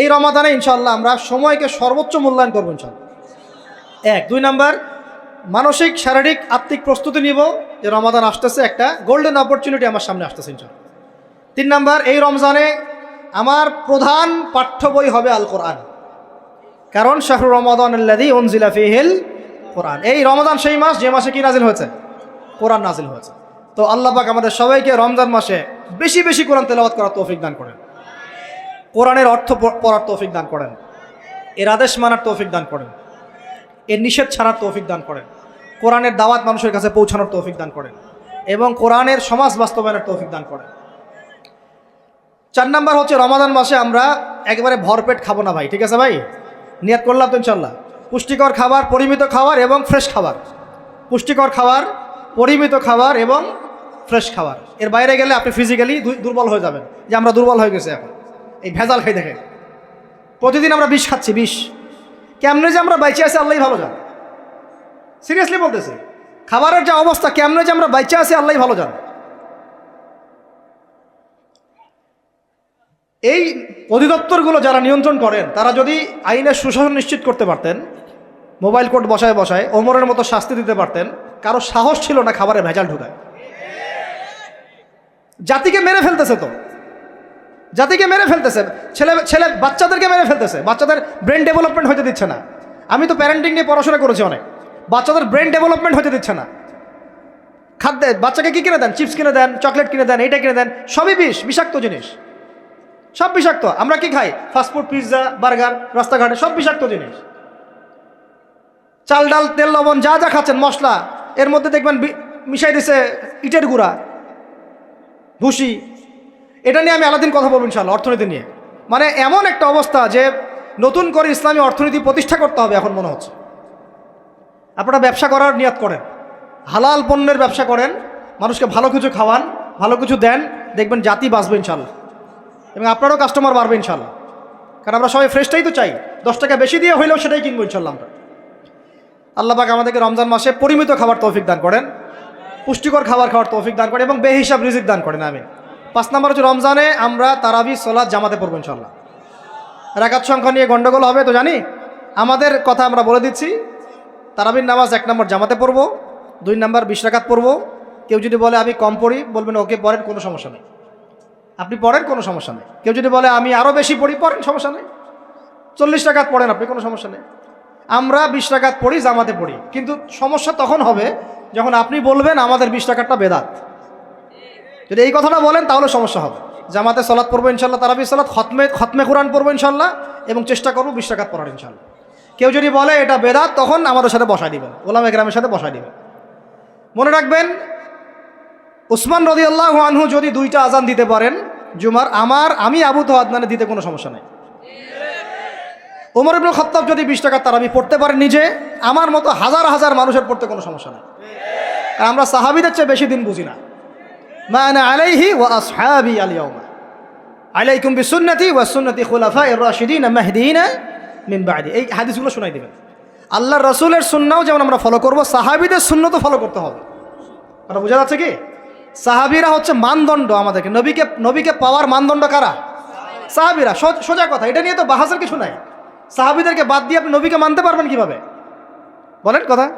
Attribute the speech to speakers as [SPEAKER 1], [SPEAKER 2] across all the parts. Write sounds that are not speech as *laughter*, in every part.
[SPEAKER 1] এই রমাদানে ইনশাল্লাহ আমরা সময়কে সর্বোচ্চ মূল্যায়ন করব ইনশাল্লাহ এক। দুই নাম্বার, মানসিক, শারীরিক, আত্মিক প্রস্তুতি নিব যে রমাদান আসতেছে, একটা গোল্ডেন অপরচুনিটি আমার সামনে আসতেছে ইনশাল্লাহ তিন নাম্বার, এই রমজানে আমার প্রধান পাঠ্য বই হবে আল কোরআন কারণ শাহরু রমাদান ওনজিলা ফিহিল কোরআন। এই রমাদান সেই মাস, যে মাসে কি নাজিল হয়েছে? কোরআন নাজিল হয়েছে। তো আল্লাহ পাক আমাদের সবাইকে রমজান মাসে বেশি বেশি কোরআন তেলাওয়াত করার তৌফিক দান করেন। কোরআনের অর্থ পড়ার তৌফিক দান করেন। এর আদেশ মানার তৌফিক দান করেন। এর নিষেধ ছাড়ার তৌফিক দান করেন। কোরআনের দাওয়াত মানুষের কাছে পৌঁছানোর তৌফিক দান করেন এবং কোরআনের সমাজ বাস্তবায়নের তৌফিক দান করেন। চার নাম্বার হচ্ছে রমাদান মাসে আমরা একেবারে ভরপেট খাব না ভাই, ঠিক আছে ভাই? নিয়াত করলাম তো ইনশাল্লাহ পুষ্টিকর খাবার, পরিমিত খাবার এবং ফ্রেশ খাবার। পুষ্টিকর খাবার, পরিমিত খাবার এবং ফ্রেশ খাবার। এর বাইরে গেলে আপনি ফিজিক্যালি দুর্বল হয়ে যাবেন। যে আমরা দুর্বল হয়ে গেছি এখন। এই ভেজাল খাই দেখে প্রতিদিন আমরা বিষ খাচ্ছি, বিষ। কেমনে যে আমরা বাইচে আছি আল্লাহ ভালো জান। সিরিয়াসলি বলতেছি, খাবারের যে অবস্থা, কেমনে যে আমরা বাইচে আছি আল্লাহ ভালো জান। এই অধিদপ্তরগুলো যারা নিয়ন্ত্রণ করেন, তারা যদি আইনের সুশাসন নিশ্চিত করতে পারতেন, মোবাইল কোর্ট বসায় বসায়, ওমরের মতো শাস্তি দিতে পারতেন, কারও সাহস ছিল না খাবারে ভেজাল ঢুকায়। জাতিকে মেরে ফেলতেছে তো। জাতিকে মেরে ফেলতেছে। ছেলে ছেলে বাচ্চাদেরকে মেরে ফেলতেছে। বাচ্চাদের ব্রেন ডেভেলপমেন্ট হতে দিচ্ছে না। আমি তো প্যারেন্টিং নিয়ে পড়াশোনা করেছি অনেক। বাচ্চাদের ব্রেন ডেভেলপমেন্ট হতে দিচ্ছে না। খাদ্যে, বাচ্চাকে কী কিনে দেন? চিপস কিনে দেন চকলেট কিনে দেন, এইটা কিনে দেন, সবই বিষ, বিষাক্ত জিনিস। সব বিষাক্ত। আমরা কি খাই? ফাস্টফুড পিৎজা বার্গার রাস্তাঘাটে সব বিষাক্ত জিনিস। চাল, ডাল, তেল, লবণ, যা যা খাচ্ছেন, মশলা। এর মধ্যে দেখবেন মিশাই দিছে ইটের গুঁড়া। ভুসি। এটা নিয়ে আমি আলাদিন কথা বলব ইনশাল্লাহ অর্থনীতি নিয়ে। মানে এমন একটা অবস্থা যে নতুন করে ইসলামী অর্থনীতি প্রতিষ্ঠা করতে হবে এখন মনে হচ্ছে। আপনারা ব্যবসা করার নিয়াত করেন, হালাল পণ্যের ব্যবসা করেন, মানুষকে ভালো কিছু খাওয়ান, ভালো কিছু দেন, দেখবেন জাতি বাঁচবে ইনশাল্লাহ এবং আপনারও কাস্টমার বাড়বে ইনশাল্লাহ কারণ আমরা সবাই ফ্রেশটাই তো চাই, দশ টাকা বেশি দিয়ে হইলেও সেটাই কিনবো ইনশাল্লাহ আমরা। আল্লাহ পাক আমাদেরকে রমজান মাসে পরিমিত খাবার তৌফিক দান করেন, পুষ্টিকর খাবার খাওয়ার তৌফিক দান করেন এবং বেহিসাব রিজিক দান করেন আমি পাঁচ নম্বর হচ্ছে রমজানে আমরা তারাবি সলাদ জামাতে পড়ব ইনশাল্লাহ রাকাত সংখ্যা নিয়ে গন্ডগোল হবে তো জানি। আমাদের কথা আমরা বলে দিচ্ছি, তারাবির নামাজ এক নম্বর জামাতে পড়ব, দুই নম্বর বিশ রাকাত পড়ব। কেউ যদি বলে আমি কম পড়ি, বলবেন, ওকে, পড়েন, কোনো সমস্যা নেই। আপনি পড়েন, কোনো সমস্যা নেই। কেউ যদি বলে আমি আরও বেশি পড়ি, পড়েন, সমস্যা নেই। চল্লিশ টাকাত পড়েন আপনি, কোনো সমস্যা নেই। আমরা বিশ টাকাত পড়ি, জামাতে পড়ি। কিন্তু সমস্যা তখন হবে যখন আপনি বলবেন আমাদের বিশ টাকাটা বেদাত। যদি এই কথাটা বলেন, তাহলে সমস্যা হবে। জামাতে সলাৎ পড়ব ইনশাল্লাহ, তারাবি সালাত খতমে খতমে কোরআন পড়ব ইনশাল্লাহ, এবং চেষ্টা করব বিশ টাকাত পড়ার ইনশাল্লাহ। কেউ যদি বলে এটা বেদাত, তখন আমাদের সাথে বসায় দিবেন ওলাম একরামের সাথে বসায় দিবেন। মনে রাখবেন, উসমান রদি আল্লাহ আনহু যদি দুইটা আজান দিতে পারেন, জুমার আমার, আমি আবু তো আদনানে দিতে কোনো সমস্যা নেই। ওমর ইবনুল খত্তাব যদি বিশ টাকা তারাবি পড়তে পারেন নিজে, আমার মতো হাজার হাজার মানুষের পড়তে কোনো সমস্যা নেই। আমরা সাহাবিদের চেয়ে বেশি দিন বুঝি না। ওয়া সুন্নতি এই আল্লাহর রসুলের সুন্নাও যেমন আমরা ফলো করব, সাহাবিদের সুন্নতও ফলো করতে হবে। কথা বোঝা যাচ্ছে কি? সাহাবিরা হচ্ছে মানদণ্ড আমাদেরকে। নবীকে নবীকে পাওয়ার মানদণ্ড কারা? সাহাবিরা। সোজা কথা, এটা নিয়ে তো বাহাসের কিছু নাই। সাহাবিদেরকে বাদ দিয়ে আপনি নবীকে মানতে পারবেন কীভাবে? বলেন কথা।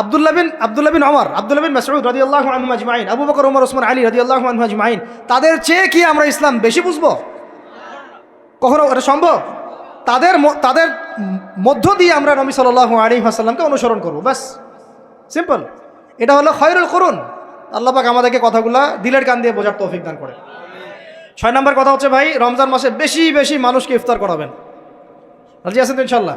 [SPEAKER 1] আব্দুল্লাহ বিন আব্দুল্লাহ বিন অমর আব্দুল্লাহ বিন মাসউদ রাদিয়াল্লাহু আনহু আজমাইন, আবু বকর ওমর ওসমান আলী রাদিয়াল্লাহু আনহু আজমাইন। তাদের চেয়ে কি আমরা ইসলাম বেশি বুঝব? কখনো এটা সম্ভব? তাদের তাদের মধ্য দিয়ে আমরা নবী সাল্লাল্লাহু আলাইহি ওয়াসাল্লামকে অনুসরণ করব, ব্যাস। সিম্পল। এটা হলো খয়রুল করুন। আল্লাহ পাক আমাদেরকে কথাগুলা দিলের কান দিয়ে বোঝার তৌফিক দান করে ছয় নম্বর কথা হচ্ছে ভাই, রমজান মাসে বেশি বেশি মানুষকে ইফতার করাবেন। রাজি আছেন তো ইনশাল্লাহ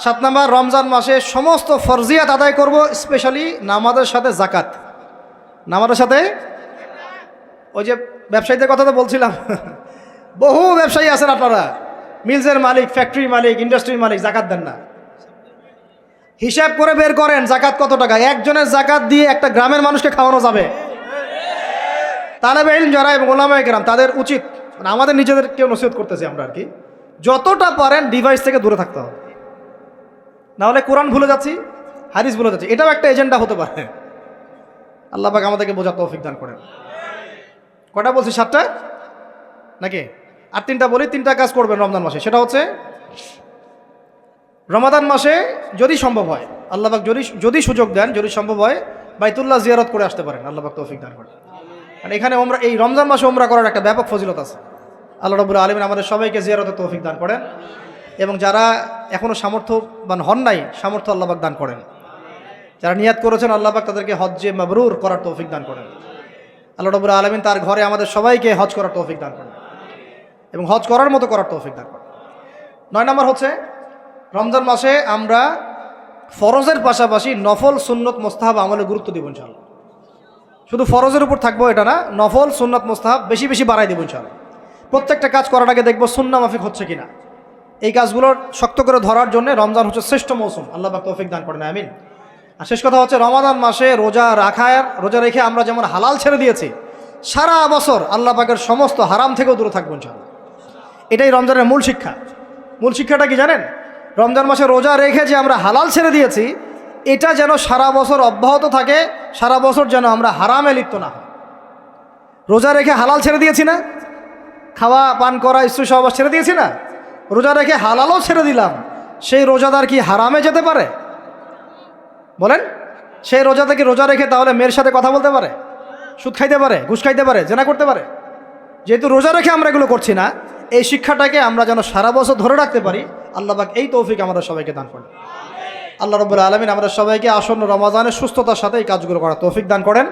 [SPEAKER 1] সাত নম্বর, রমজান মাসে সমস্ত ফরজিয়াত আদায় করব স্পেশালি নামাজের সাথে জাকাত নামাজের সাথে? ওই যে ব্যবসায়ীদের কথা তো বলছিলাম। *laughs* বহু ব্যবসায়ী আছেন আপনারা। মিলসের মালিক ফ্যাক্টরি মালিক ইন্ডাস্ট্রির মালিক জাকাত দেন না। হিসাব করে বের করেন জাকাত কত টাকা? একজনের জাকাত দিয়ে একটা গ্রামের মানুষকে খাওয়ানো যাবে। তালেবে ইলম, যারা এবং ওলামায় গ্রাম তাদের উচিত মানে আমাদের নিজেদের কেউ নসিহত করতেছি আমরা আর কি, যতটা পারেন ডিভাইস থেকে দূরে থাকতে হবে। নাহলে কোরআন ভুলে যাচ্ছি, হাদিস ভুলে যাচ্ছি। এটাও একটা এজেন্ডা হতে পারে। আল্লাহ পাক আমাদেরকে বোঝার তৌফিক দান করেন। কটা বলছি, সাতটা? নাকি? আর তিনটা বলি, তিনটা কাজ করবেন রমজান মাসে। সেটা হচ্ছে, রমাদান মাসে যদি সম্ভব হয় আল্লাহবাক যদি যদি সুযোগ দেন, যদি সম্ভব হয়, বাইতুল্লাহ জিয়ারত করে আসতে পারেন। আল্লাহবাক তৌফিক দান করেন। কারণ এখানে ওমরা এই রমজান মাসে ওমরা করার একটা ব্যাপক ফজিলত আছে। আল্লাহ রবুল আলমিন আমাদের সবাইকে জিয়ারতের তৌফিক দান করেন। এবং যারা এখনও সামর্থ্যবান হন নাই, সামর্থ্য আল্লাহবাক দান করেন। যারা নিয়াত করেছেন আল্লাহবাক তাদেরকে হজ্জে মাবরুর করার তৌফিক দান করেন। আল্লাহ রবুল আলমিন তার ঘরে আমাদের সবাইকে হজ করার তৌফিক দান করেন এবং হজ করার মতো করার তৌফিক দান করেন। নয় নম্বর হচ্ছে, রমজান মাসে আমরা ফরজের পাশাপাশি নফল, সুন্নত, মোস্তাহাব আমলে গুরুত্ব দিব ইনশাল্লাহ শুধু ফরজের উপর থাকব এটা না, নফল, সুন্নত, মোস্তাহাব বেশি বেশি বাড়াই দেবো ইনশাল্লাহ প্রত্যেকটা কাজ করার আগে দেখব সুন্না মাফিক হচ্ছে কিনা। এই কাজগুলোর শক্ত করে ধরার জন্য রমজান হচ্ছে শ্রেষ্ঠ মৌসুম। আল্লাহ পাক তৌফিক দান করেন, আমিন। আর শেষ কথা হচ্ছে রমাদান মাসে রোজা রাখার রোজা রেখে আমরা যেমন হালাল ছেড়ে দিয়েছি, সারা বছর আল্লাহ পাকের সমস্ত হারাম থেকেও দূরে থাকব ইনশাল্লাহ এটাই রমজানের মূল শিক্ষা। মূল শিক্ষাটা কি জানেন? রমজান মাসে রোজা রেখে যে আমরা হালাল ছেড়ে দিয়েছি, এটা যেন সারা বছর অব্যাহত থাকে, সারা বছর যেন আমরা হারামে লিপ্ত না হয় রোজা রেখে হালাল ছেড়ে দিয়েছি না? খাওয়া, পান করা স্ত্রী সহবাস ছেড়ে দিয়েছি না? রোজা রেখে হালালও ছেড়ে দিলাম। সেই রোজাদার কি হারামে যেতে পারে? বলেন, সেই রোজাতে কি রোজা রেখে তাহলে মেয়ের সাথে কথা বলতে পারে? সুদ খাইতে পারে, ঘুষ খাইতে পারে, জেনা করতে পারে? যেহেতু রোজা রেখে আমরা এগুলো করছি না, এই শিক্ষাটাকে আমরা যেন সারা বছর ধরে রাখতে পারি আল্লাহবাক এই তৌফিক আমাদের সবাইকে দান করেন। আল্লাহ রব্বুল আলমিন আমাদের সবাইকে আসন্ন রমাজানের সুস্থতার সাথে এই কাজগুলো করার তৌফিক দান করেন।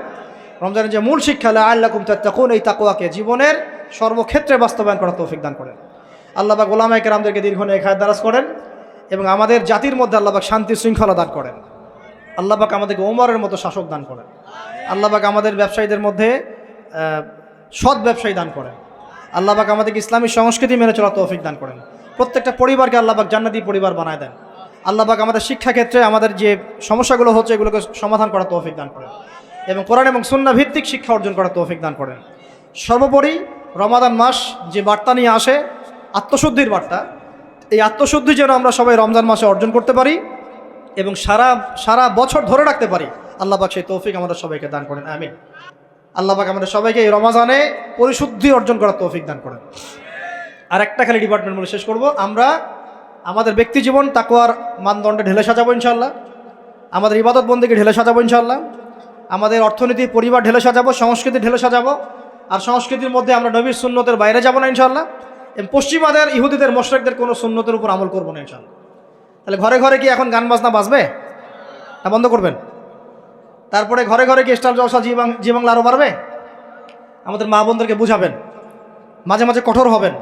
[SPEAKER 1] রমজানের যে মূল শিক্ষা আল্লাহ কুমতাকুন এই তাকুয়াকে জীবনের সর্বক্ষেত্রে বাস্তবায়ন করার তৌফিক দান করেন। আল্লাহবাক গোলামাইকে আমাদেরকে দীর্ঘ নিয়ে খায় দারাজ করেন এবং আমাদের জাতির মধ্যে আল্লাহবাক শান্তি শৃঙ্খলা দান করেন। আল্লাহবাক আমাদেরকে ওমরের মতো শাসক দান করেন। আল্লাহবাক আমাদের ব্যবসায়ীদের মধ্যে সৎ ব্যবসায়ী দান করেন। আল্লাহবাক আমাদেরকে ইসলামী সংস্কৃতি মেনে চলার তৌফিক দান করেন। প্রত্যেকটা পরিবারকে আল্লাহবাক জান্নাতি পরিবার বানায় দেন। আল্লাহবাক আমাদের শিক্ষাক্ষেত্রে আমাদের যে সমস্যাগুলো হচ্ছে, এগুলোকে সমাধান করার তৌফিক দান করেন এবং কোরআন এবং সুন্না ভিত্তিক শিক্ষা অর্জন করার তৌফিক দান করেন। সর্বোপরি রমাদান মাস যে বার্তা নিয়ে আসে আত্মশুদ্ধির বার্তা। এই আত্মশুদ্ধি যেন আমরা সবাই রমজান মাসে অর্জন করতে পারি এবং সারা সারা বছর ধরে রাখতে পারি। আল্লাহবাক সেই তৌফিক আমাদের সবাইকে দান করেন। আমিন। আল্লাহবাক আমাদের সবাইকে এই রমাজানে পরিশুদ্ধি অর্জন করার তৌফিক দান করেন। আর একটা খালি ডিপার্টমেন্ট বলে শেষ করব। আমরা আমাদের ব্যক্তি জীবন তাকুয়ার মানদণ্ডে ঢেলে সাজাবো ইনশাল্লাহ আমাদের ইবাদত বন্দীকে ঢেলে সাজাবো ইনশাল্লাহ আমাদের অর্থনীতি, পরিবার ঢেলে সাজাবো, সংস্কৃতি ঢেলে সাজাবো। আর সংস্কৃতির মধ্যে আমরা নবীর সুন্নতের বাইরে যাব না ইনশাল্লাহ পশ্চিমাদের, ইহুদিদের, মোশরেকদের কোনো সুন্নতের উপর আমল করব না ইনশাল্লাহ তাহলে ঘরে ঘরে কি এখন গান বাজনা বাজবে? না বন্ধ করবেন? তারপরে ঘরে ঘরে কি স্টার জলসা জি বাংলা আরও বাড়বে? আমাদের মা বোনদেরকে বুঝাবেন। মাঝে মাঝে কঠোর হবেন।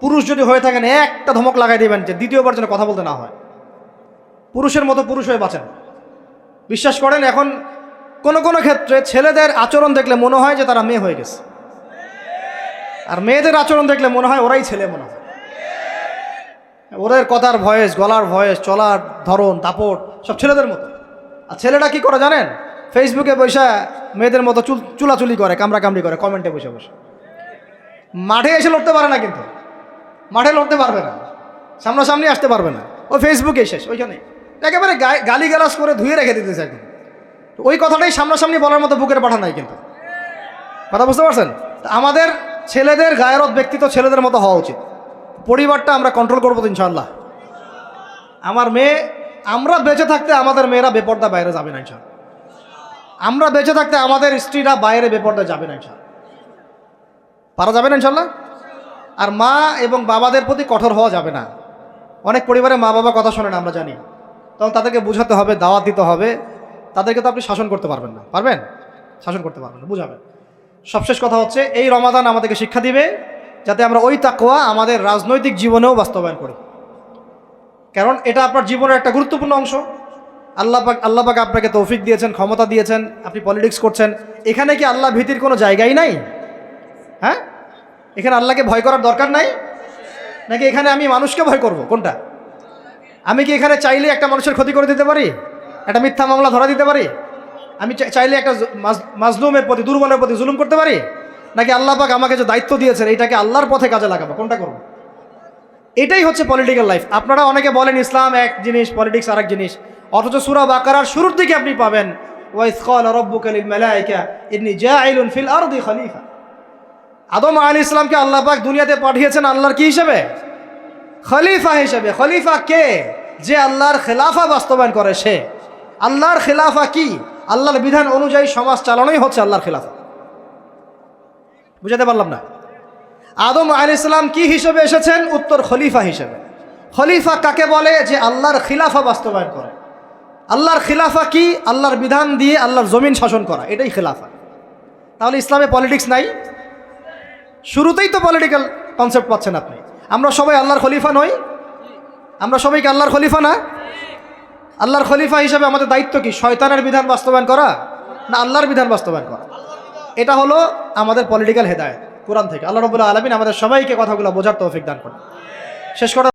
[SPEAKER 1] পুরুষ যদি হয়ে থাকেন, একটা ধমক লাগাই দেবেন যে দ্বিতীয়বার যেন কথা বলতে না হয়। পুরুষের মতো পুরুষ হয়ে বাঁচেন। বিশ্বাস করেন, এখন কোনো কোনো ক্ষেত্রে ছেলেদের আচরণ দেখলে মনে হয় যে তারা মেয়ে হয়ে গেছে। আর মেয়েদের আচরণ দেখলে মনে হয় ওরাই ছেলে মনে হয়। ওদের কথার ভয়েস, গলার ভয়েস, চলার ধরন, দাপট, সব ছেলেদের মতো। আর ছেলেটা কি করে জানেন? ফেসবুকে বসে মেয়েদের মতো চুল, চুলাচুলি করে কামড়া কামড়ি করে কমেন্টে বসে বসে। মাঠে এসে লড়তে পারে না কিন্তু। মাঠে লড়তে পারবে না। সামনাসামনি আসতে পারবে না। ও ফেসবুকে শেষ, ওইখানে। একেবারে গালি গালাস করে ধুয়ে রেখে দিতেছে একদম। ওই কথাটাই সামনাসামনি বলার মতো বুকের পাঠা নাই কিন্তু। কথা বুঝতে পারছেন? আমাদের ছেলেদের গায়েরত ব্যক্তিত্ব ছেলেদের মতো হওয়া উচিত। পরিবারটা আমরা কন্ট্রোল করব ইনশাল্লাহ আমার মেয়ে, আমরা বেঁচে থাকতে আমাদের মেয়েরা বেপর্দা বাইরে যাবে না ইনশাল্লাহ আমরা বেঁচে থাকতে আমাদের স্ত্রীরা বাইরে বেপর্দা যাবে না ইনশাল্লাহ পারা যাবে না ইনশাল্লাহ আর মা এবং বাবাদের প্রতি কঠোর হওয়া যাবে না। অনেক পরিবারে মা বাবা কথা শোনে না, আমরা জানি। তখন তাদেরকে বোঝাতে হবে, দাওয়াত দিতে হবে। তাদেরকে তো আপনি শাসন করতে পারবেন না। পারবেন? শাসন করতে পারবেন না, বুঝাবেন। সবশেষ কথা হচ্ছে, এই রমাদান আমাদেরকে শিক্ষা দিবে যাতে আমরা ওই তাকোয়া আমাদের রাজনৈতিক জীবনেও বাস্তবায়ন করি। কারণ এটা আপনার জীবনের একটা গুরুত্বপূর্ণ অংশ। আল্লাহ আল্লাহ পাক আপনাকে তৌফিক দিয়েছেন, ক্ষমতা দিয়েছেন, আপনি পলিটিক্স করছেন। এখানে কি আল্লাহ ভীতির কোনো জায়গাই নাই? হ্যাঁ? এখানে আল্লাহকে ভয় করার দরকার নাই? নাকি এখানে আমি মানুষকে ভয় করব? কোনটা? আমি কি এখানে চাইলে একটা মানুষের ক্ষতি করে দিতে পারি? একটা মিথ্যা মামলা ধরা দিতে পারি? আমি চাইলে একটা মাজলুমের প্রতি, দুর্বলের প্রতি জুলুম করতে পারি? নাকি আল্লাহ পাক আমাকে যে দায়িত্ব দিয়েছেন এইটাকে আল্লাহর পথে কাজে লাগাবো? কোনটা করব? এটাই হচ্ছে পলিটিক্যাল লাইফ আপনারা অনেকে বলেন, ইসলাম এক জিনিস পলিটিক্স আর এক জিনিস। অথচ সুরা বাকারার শুরুর দিকে আপনি পাবেন আদম আলী ইসলামকে আল্লাহ পাক দুনিয়াতে পাঠিয়েছেন আল্লাহর কি হিসেবে? খলিফা হিসেবে। খলিফা কে? যে আল্লাহর খেলাফা বাস্তবায়ন করে সে। আল্লাহর খেলাফা কি? আল্লাহর বিধান অনুযায়ী সমাজ চালানোই হচ্ছে আল্লাহর খেলাফা বুঝাতে পারলাম না? আদম আলী ইসলাম কি হিসেবে এসেছেন? উত্তর খলিফা হিসেবে। খলিফা কাকে বলে? যে আল্লাহর খিলাফা বাস্তবায়ন করে। আল্লাহর খিলাফা কি? আল্লাহর বিধান দিয়ে আল্লাহর জমিন শাসন করা। এটাই খিলাফা। তাহলে ইসলামে পলিটিক্স নাই। শুরুতেই তো পলিটিক্যাল কনসেপ্ট পাচ্ছেন আপনি। আমরা সবাই আল্লাহর খলিফা নই। আমরা সবাইকে আল্লাহর খলিফা না? আল্লাহর খলিফা হিসাবে আমাদের দায়িত্ব কি? শয়তানের বিধান বাস্তবায়ন করা না আল্লাহর বিধান বাস্তবায়ন করা? এটা হলো আমাদের পলিটিক্যাল হেদায়ত, কোরআন থেকে। আল্লাহ রবুল্লাহ আলমিন আমাদের সবাইকে কথাগুলো বোঝার তৌফিক দান করে শেষ করার